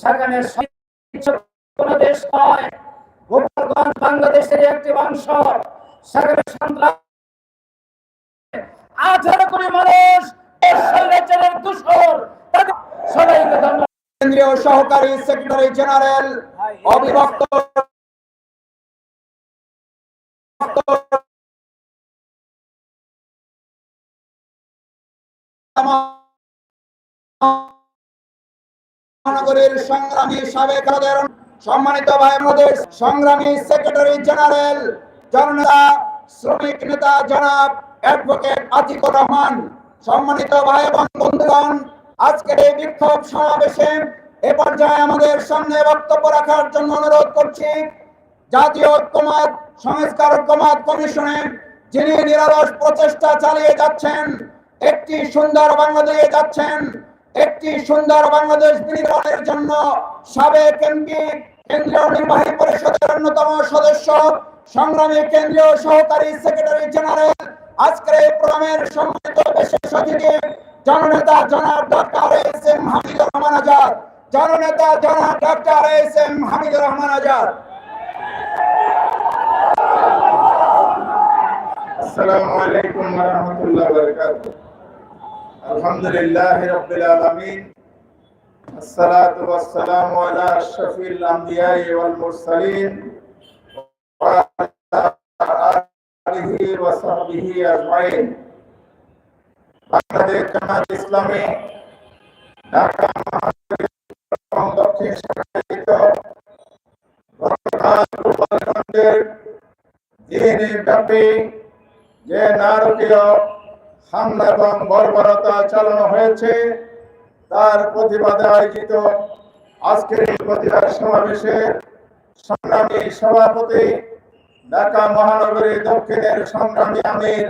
সেখানে কোন দেশ নয় গোপালগঞ্জ বাংলাদেশের একটি অংশ। সেখানে সন্ত্রাস আঠারো কোটি মানুষ কেন্দ্রীয় সহকারী সেক্রেটারি জেনারেল অবিভক্ত মহানগরীর সংগ্রামী সাবেক সম্মানিত ভাই আমাদের সংগ্রামী সেক্রেটারি জেনারেল জননেতা, শ্রমিক নেতা জনাব অ্যাডভোকেট আতিকুর রহমান, সম্মানিত ভাই এবং বন্ধুগণ, আজকের এই বিক্ষোভ সমাবেশে এ পর্যায়ে আমাদের সামনে বক্তব্য রাখার জন্য অনুরোধ করছি, জাতীয় ঐক্যমত, সংস্কার ঐক্যমত কমিশনে যিনি নিরলস প্রচেষ্টা চালিয়ে যাচ্ছেন, একটি সুন্দর বাংলাদেশ যাচ্ছেন একটি সুন্দর বাংলাদেশ নির্মাণের জন্য সাবেক এমপি, কেন্দ্রীয় নির্বাহী পরিষদের অন্যতম সদস্য, সংগ্রামী কেন্দ্রীয় সহকারী সেক্রেটারি জেনারেল। আজকের এই প্রোগ্রামের সম্মানিত বিশেষ অতিথি, জননেতা জনাব doctor S M Hamidur Rahman Azad. জননেতা জনাব doctor S M Hamidur Rahman Azad. আসসালামু আলাইকুম ওয়া রাহমাতুল্লাহি ওয়া বারাকাতুহু। আলহামদুলিল্লাহ রাব্বিল আলামিন। আসসালাতু ওয়াসসালামু আলা আশরাফিল আমবিয়া ওয়াল মুরসালিন। ওয়া আলা আলিহি ওয়া সাহবিহি আজমাইন। বাংলাদেশ জামাত ইসলামী, ঢাকা দক্ষিণ শাখায়িত গতকাল গোপালগঞ্জের দিন ব্যাপী যে নারকীয় হামলা এবং বর্বরতা চালানো হয়েছে। তার প্রতিবাদে আয়োজিত আজকের এই প্রতিবাদ সমাবেশে সংগ্রামী সভাপতি ঢাকা মহানগরী দক্ষিণের সংগ্রামী আমির,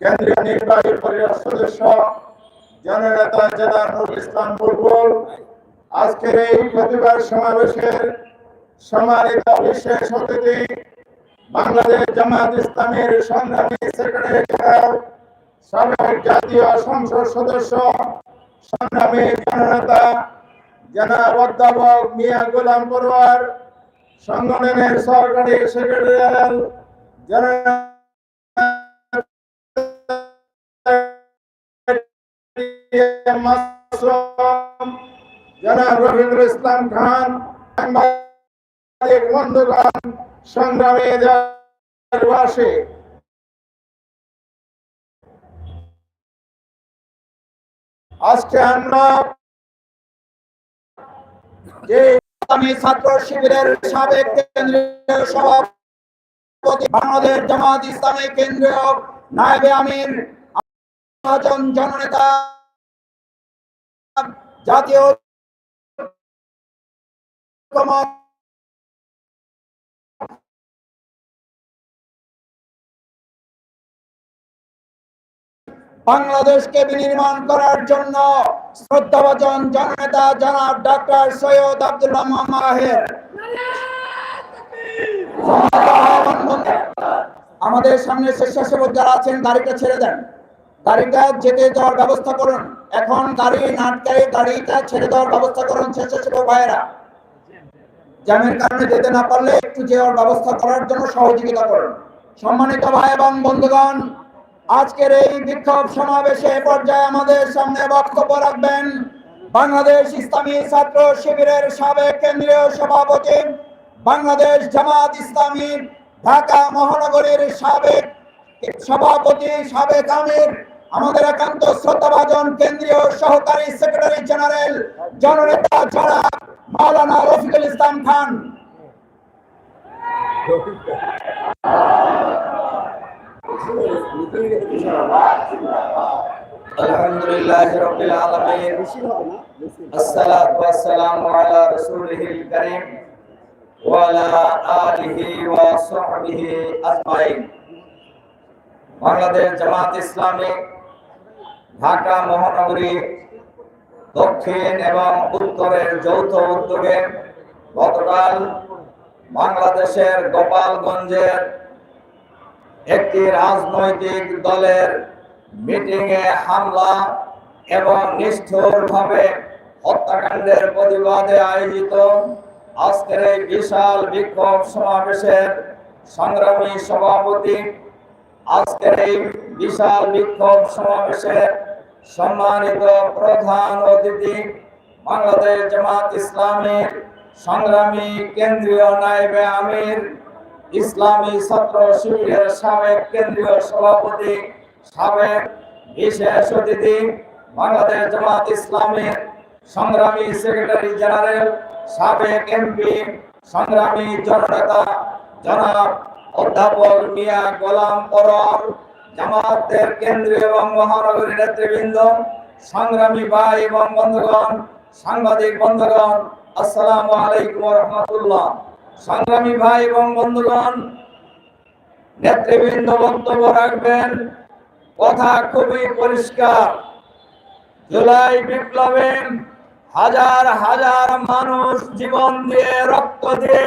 কেন্দ্রীয় নির্বাহী পরিষদ সদস্য, জননেতা জেনার নুর ইসলাম বুলবুল। আজকের এই প্রতিবাদ সমাবেশের সম্মানিত বিশেষ অতিথি বাংলাদেশ জামাত ইসলামের সংগ্রামী সেক্রেটারি জেনারেল সাবেক জাতীয় সংসদ সদস্য, সংগ্রামী জননেতা জনাব অধ্যাপক মিয়া গোলাম পরোয়ার, সংগঠনের সহকারী সেক্রেটারি জেনারেল জনাব রবীন্দ্র ইসলাম খান, সাংবাদিক বন্ধুগণ সংগ্রামী দেশবাসী আজকে আমরা যে আমি ছাত্র শিবিরের সাবেক কেন্দ্রীয় সভাপতি বাংলাদেশ জামাত ইসলামী কেন্দ্রীয় নায়েবে আমির মহাজন জননেতা, জাতীয় বাংলাদেশকে বিনির্মাণ করার জন্য শ্রদ্ধাভাজন জননেতা জনাব ডক্টর সৈয়দ আব্দুল্লাহ আহের আমাদের সামনে স্বেচ্ছাসেবক যারা আছেন, গাড়িটা ছেড়ে দেন। গাড়িটা যেতে যাওয়ার ব্যবস্থা করুন। এখন গাড়ি নাটকাই গাড়িটা ছেড়ে দেওয়ার ব্যবস্থা করুন স্বেচ্ছাসেবক ভাইয়েরা। জ্যামের কারণে যেতে না পারলে একটু যাওয়ার ব্যবস্থা করার জন্য সহযোগিতা করুন। সম্মানিত ভাই এবং বন্ধুগণ আজকের এই বিক্ষোভ সমাবেশে পর্যায়ে আমাদের সামনে বক্তব্য রাখবেন বাংলাদেশ ইসলামী ছাত্র শিবিরের সাবেক কেন্দ্রীয় সভাপতি বাংলাদেশ জামাত ইসলামী ঢাকা মহানগরীর সাবেক সভাপতি সাবেক আমির, আমাদের একান্ত শ্রদ্ধাভাজন কেন্দ্রীয় সহকারী সেক্রেটারি জেনারেল জননেতা ছাড়া মাওলানা রফিকুল ইসলাম খান। الحمد لله رب العالمين الصلاة والسلام على رسوله الكريم وعلى آله وصحبه أجمعين বাংলাদেশ জামাত ইসলামী ঢাকা মহানগরী দক্ষিণ এবং উত্তরের যৌথ উদ্যোগে গতকাল বাংলাদেশের গোপালগঞ্জের একটি রাজনৈতিক দলের মিটিং এ হামলা এবং নিষ্ঠুরভাবে হত্যাকাণ্ডের প্রতিবাদে আয়োজিত আজকের এই বিশাল বিক্ষোভ সমাবেশের সংগ্রামী সভাপতি আজকের এই বিশাল বিক্ষোভ সমাবেশের সম্মানিত প্রধান অতিথি বাংলাদেশ জামাত ইসলামের সংগ্রামী কেন্দ্রীয় নায়েবে আমির ইসলামী ছাত্র শিবিরের সাবেক কেন্দ্রীয় সভাপতি, সাবেক বিশেষ অতিথি, বাংলাদেশ জামাত ইসলামের সংগ্রামী সেক্রেটারি জেনারেল, সাবেক এমপি, সংগ্রামী জননেতা জনাব অধ্যাপক মিয়া গোলাম পরর জামাতের কেন্দ্রীয় এবং মহানগরী নেতৃবৃন্দ, সংগ্রামী ভাই এবং বন্ধুগণ, সাংবাদিক বন্ধুগণ, আসসালামু আলাইকুম রহমতুল্লাহ। সংগ্রামী ভাই এবং বন্ধুগণ, নেতৃবৃন্দ বক্তব্য রাখবেন। কথা খুবই পরিষ্কার। জুলাই বিপ্লবে হাজার হাজার মানুষ জীবন দিয়ে রক্ত দিয়ে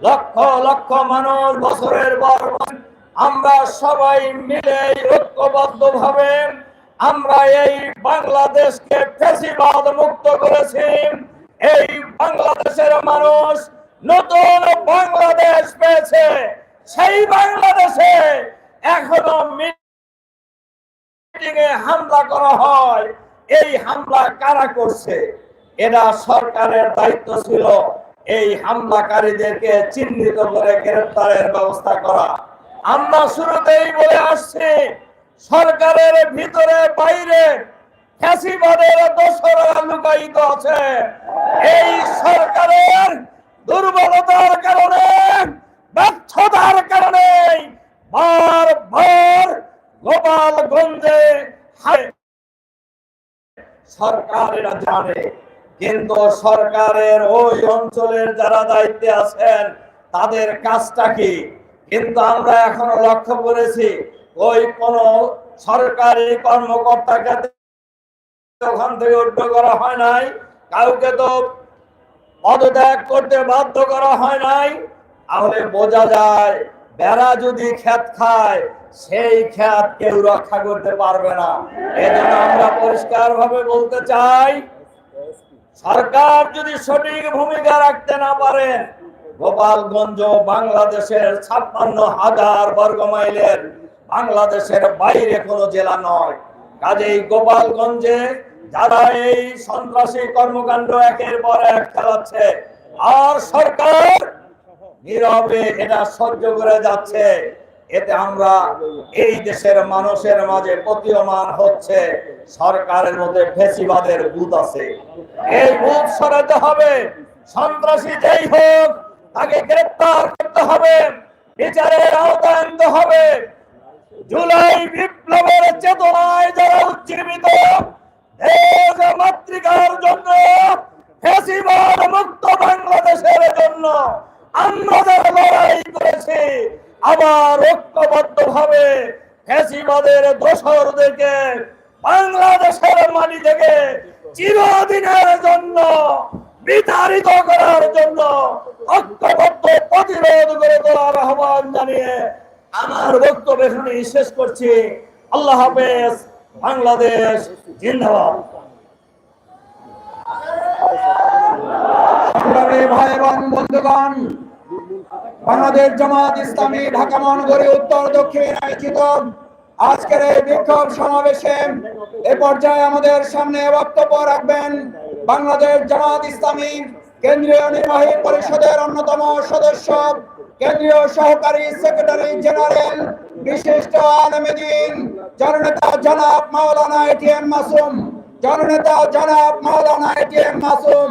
লক্ষ লক্ষ মানুষ বছরের পর আমরা সবাই মিলে ঐক্যবদ্ধ ভাবে আমরা এই বাংলাদেশকে ফেসিবাদ মুক্ত করেছি। এই বাংলাদেশের মানুষ নতুন বাংলাদেশ পেয়েছে। সেই বাংলাদেশে এখনও মি- মিটিংয়ে হামলা করা হয়। এই হামলা কারা করছে? এটা সরকারের দায়িত্ব ছিল। এই হামলাকারীদেরকে চিহ্নিত করে গ্রেফতারের ব্যবস্থা করা। আমরা শুরুতেই বলে আসছি, সরকারের ভিতরে বাইরে ফ্যাসিবাদের দোসরা লুকায়িত আছে। এই সরকারের দুর্বলতার কারণে, ব্যর্থতার কারণে বারবার গোপালগঞ্জে হায়। সরকার এটা জানে, কিন্তু সরকারের ওই অঞ্চলের যারা দায়িত্বে আছেন, তাদের কাজটা কি? কিন্তু আমরা এখনও লক্ষ্য করেছি, ওই কোন সরকারি কর্মকর্তাকে ওখান থেকে উঠ্য করা হয় নাই, কাউকে তো পদত্যাগ করতে বাধ্য করা হয় নাই। তাহলে বোঝা যায়, বেড়া যদি খ্যাত খায়, সেই খ্যাত কেউ রক্ষা করতে পারবে না। এজন্য আমরা পরিষ্কার ভাবে বলতে চাই, সরকার যদি সঠিক ভূমিকা রাখতে না পারেন গোপালগঞ্জ বাংলাদেশের ছাপ্পান্ন হাজার বর্গ মাইলের বাংলাদেশের বাইরে কোনো জেলা নয়। কাজেই গোপালগঞ্জে যারা এই সন্ত্রাসী কর্মকাণ্ড একের পর এক চালাচ্ছে, আর সরকার নীরবে এটা সহ্য করে যাচ্ছে, এতে আমরা এই দেশের মানুষের মাঝে প্রতীয়মান হচ্ছে, সরকারের মধ্যে ফেসিবাদের বুথ আছে। এই বুথ সরাতে হবে, সন্ত্রাসী যেই হোক, তাকে গ্রেপ্তার করতে হবে, বিচারের আওতায় আনতে হবে। জুলাই বিপ্লবের চেতনায় যারা উজ্জীবিত মাতৃকার জন্য মুক্ত বাংলাদেশের জন্য আমরা যারা লড়াই করেছি, আবার ঐক্যবদ্ধ ভাবে ফেসিবাদের দোসরদেরকে বাংলাদেশের মাটি থেকে চিরদিনের জন্য বিতাড়িত করার জন্য ঐক্যবদ্ধ প্রতিরোধ করে তোলার আহ্বান জানিয়ে আমার বক্তব্য এখানে শেষ করছি। আল্লাহ হাফেজ। বাংলাদেশ বাংলাদেশ জামাত ইসলামী ঢাকা মহানগরী উত্তর দক্ষিণ আয়োজিত আজকের এই বিক্ষোভ সমাবেশে এ পর্যায়ে আমাদের সামনে বক্তব্য রাখবেন বাংলাদেশ জামাত ইসলামী কেন্দ্রীয় নির্বাহী পরিষদের অন্যতম সদস্য কেন্দ্রীয় সহকারী সেক্রেটারি জেনারেল বিশিষ্ট আলমদিন জননেতা জনাব মাওলানা এটিএম মাসুম জননেতা জনাব মাওলানা এটিএম মাসুম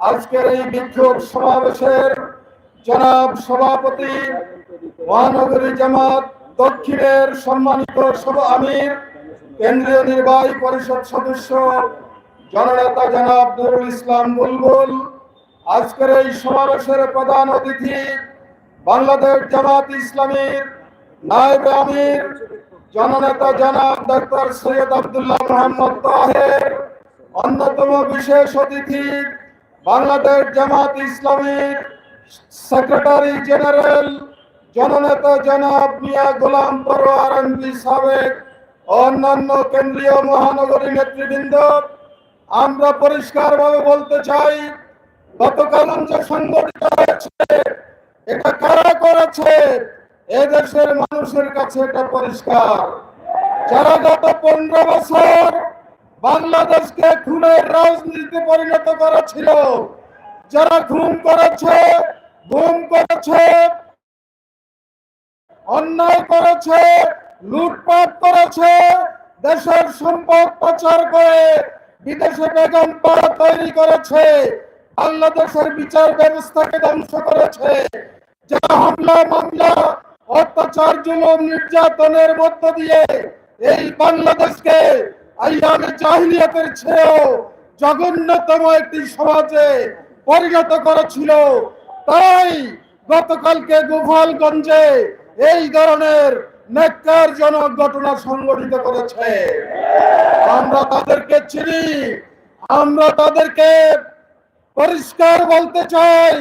আজকের এই বিক্ষোভ সমাবেশের জনাব সভাপতি মহানগরী জামাত দক্ষিণের সম্মানিত সভা আমির, কেন্দ্রীয় নির্বাহী পরিষদ সদস্য জননেতা জনাব নুরুল ইসলাম বুলবুল। আজকের এই সমাবেশের প্রধান অতিথি বাংলাদেশ জামাত ইসলামীর নায়েব আমির, জননেতা জনাব ডক্টর সৈয়দ আব্দুল্লাহ মোহাম্মদ তাহের, অন্যতম বিশেষ অতিথি বাংলাদেশ জামাত ইসলামীর সেক্রেটারি জেনারেল জননেতা জনাব মিয়া গোলাম পরোয়ার এমপি সাবেক অন্যান্য কেন্দ্রীয় মহানগরী নেতৃবৃন্দ। আমরা পরিষ্কারভাবে বলতে চাই, গতকাল যে সংগঠিত হয়েছে, এটা কারা করেছে? এদেশের মানুষের কাছে এটা পরিষ্কার। যারা গত পনেরো বছর বাংলাদেশকে খুনের রাজনীতিতে পরিণত করেছিল যারা খুন করেছে, গুম করেছে, অন্যায় করেছে, লুটপাট করেছে, দেশের সম্পদ পাচার করে বিদেশে বেগম পাড়া তৈরি করেছে, বাংলাদেশের বিচার ব্যবস্থাকে ধ্বংস করেছে। যারা হামলা, মামলা, অত্যাচার, জুলুম, নির্যাতনের মধ্য দিয়ে এই বাংলাদেশকে আইয়ামে জাহিলিয়াতের ছেড়েও জঘন্যতম একটি সমাজে পরিণত করেছিল। তাই গতকালকে গোপালগঞ্জে এই ধরনের নেককারজনক ঘটনা সংঘটিত করেছে। আমরা তাদেরকে চিনি, আমরা তাদেরকে পরিষ্কার বলতে চাই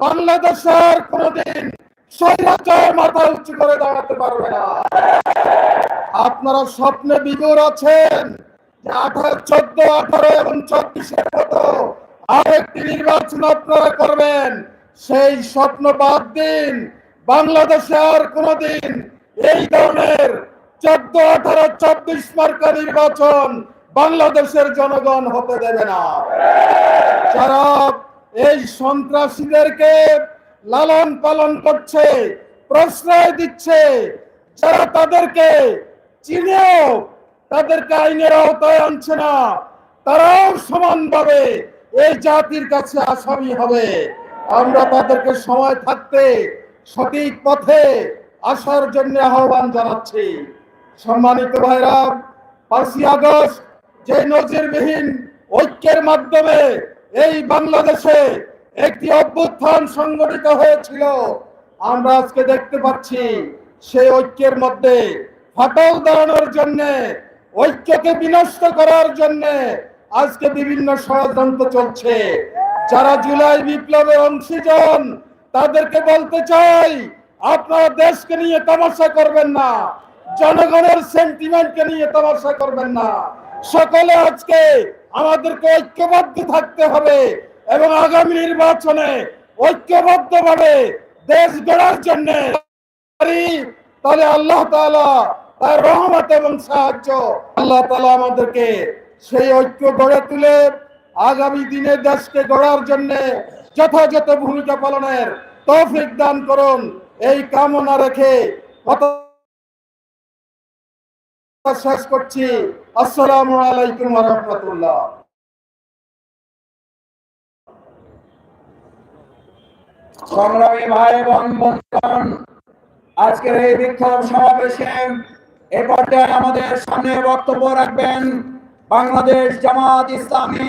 বাংলাদেশের কোনদিন মাথা উঁচু করে দাঁড়াতে পারবে না। আপনারা স্বপ্নে বিগর আছেন। আঠারো, চোদ্দ, আঠারো এবং চব্বিশের মতো আরেকটি নির্বাচন আপনারা করবেন, সেই স্বপ্ন বাদ দিন। বাংলাদেশে আর কোনদিন এই ধরনের চোদ্দ, আঠারো, চব্বিশ মার্কা নির্বাচন বাংলাদেশের জনগণ হতে দেবে না। যারা এই সন্ত্রাসীদেরকে লালন পালন করছে, প্রশ্রয় দিচ্ছে। যারা তাদেরকে চিনেও, তাদেরকে আইনের আওতায় আনছে না, তারাও সমানভাবে এই জাতির কাছে আসামি হবে। আমরা তাদেরকে সময় থাকতে সঠিক পথে আসার জন্য আহ্বান জানাচ্ছি। সম্মানিত ভাইরা, পাঁচই আগস্ট যে নজিরবিহীন ঐক্যের মাধ্যমে এই বাংলাদেশে একটি অভ্যুত্থান সংগঠিত হয়েছিল। আমরা আজকে দেখতে পাচ্ছি সেই ঐক্যের মধ্যে ফাটল দাঁড়ানোর জন্য, ঐক্যকে বিনষ্ট করার জন্য আজকে বিভিন্ন ষড়যন্ত্র চলছে। যারা জুলাই বিপ্লবের অংশীজন, তাদেরকে বলতে চাই, আপনারা দেশকে নিয়ে তামাশা করবেন না, জনগণের সেন্টিমেন্টকে নিয়ে তামাশা করবেন না। সকলে আজকে আমাদেরকে ঐক্যবদ্ধ থাকতে হবে। এবং আগামী নির্বাচনে ঐক্যবদ্ধভাবে দেশ গড়ার জন্য তাহলে আল্লাহ তাআলা তার রহমত এবং সাহায্য আল্লাহ তাআলা আমাদেরকে সেই ঐক্য গড়ে তুলে আগামী দিনে দেশকে গড়ার জন্য যথাযথ ভূমিকা পালনের তৌফিক দান করুন। এই কামনা রেখে শেষ করছি। আসসালামু আলাইকুম রাহমাতুল্লাহ। সংগ্রামী ভাই এবং বন্ধুগণ, আজকের এই বিক্ষোভ সমাবেশে এ পর্যায়ে আমাদের সামনে বক্তব্য রাখবেন বাংলাদেশ জামাত ইসলামী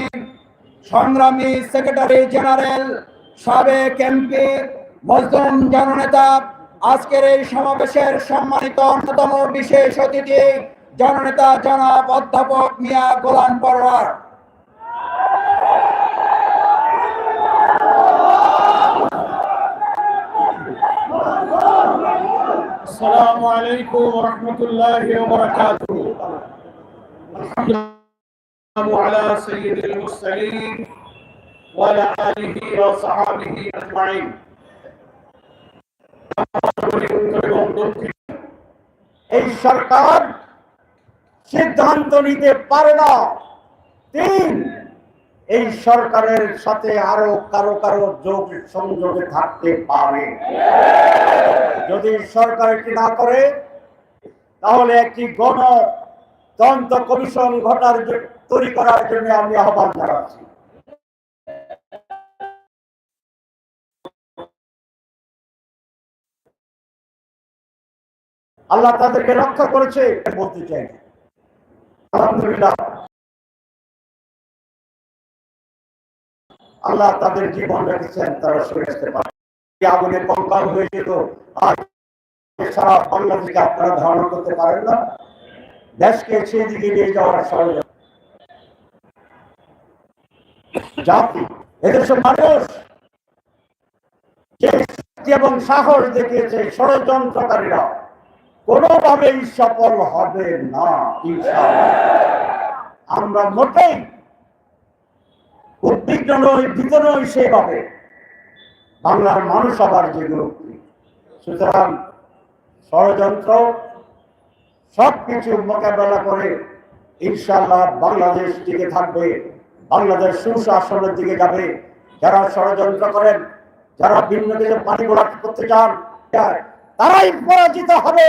সংগ্রামী সেক্রেটারি জেনারেল সাবেক এমপি মজলুম জননেতা। আজকের এই সমাবেশের সম্মানিত অন্যতম বিশেষ অতিথি জননেতা জনাব অধ্যাপক মিয়া গোলাম পরোয়ার। السلام عليكم ورحمة الله وبركاته الحمد لله على سيد المرسلين وعلى آله وصحابه أجمعين এই সরকার সিদ্ধান্ত নিতে পারে না তিন এই সরকারের সাথে আরও কারও কারও যোগ সংযোগে থাকতে পারে। যদি সরকার এটি না করে, তাহলে একটি গণ তন্ত্র কমিশন ঘটার তৈরি করার জন্য আমি আহ্বান জানাচ্ছি। আল্লাহ তাদেরকে রক্ষা করেছে, বলতে চাই আলহামদুলিল্লাহ। আল্লাহ তাদের জীবন রেখেছেন তারা সরে আসতে পারে। আগুনে কঙ্কাল হয়ে যেত, আর সারা বাংলাদেশকে আপনারা ধারণা করতে পারেন না। দেশকে সেই দিকে নিয়ে যাওয়ার ষড়যন্ত্র জাতি, এদেশের মানুষ যে শক্তি এবং সাহস দেখিয়েছে ষড়যন্ত্রকারীরা, কোনোভাবেই সফল হবে না আমরা মোটেই উদ্বিগ্ন নই ভীত নই সেভাবে বাংলার মানুষ আবার যেগুলো সুতরাং ষড়যন্ত্র, সবকিছু মোকাবেলা করে ইনশাআল্লাহ বাংলাদেশ টিকে থাকবে, বাংলাদেশ সুশাসনের দিকে যাবে। যারা ষড়যন্ত্র করেন, যারা ভিন্ন দেশে পানি গোলা করতে চান, তারাই পরাজিত হবে।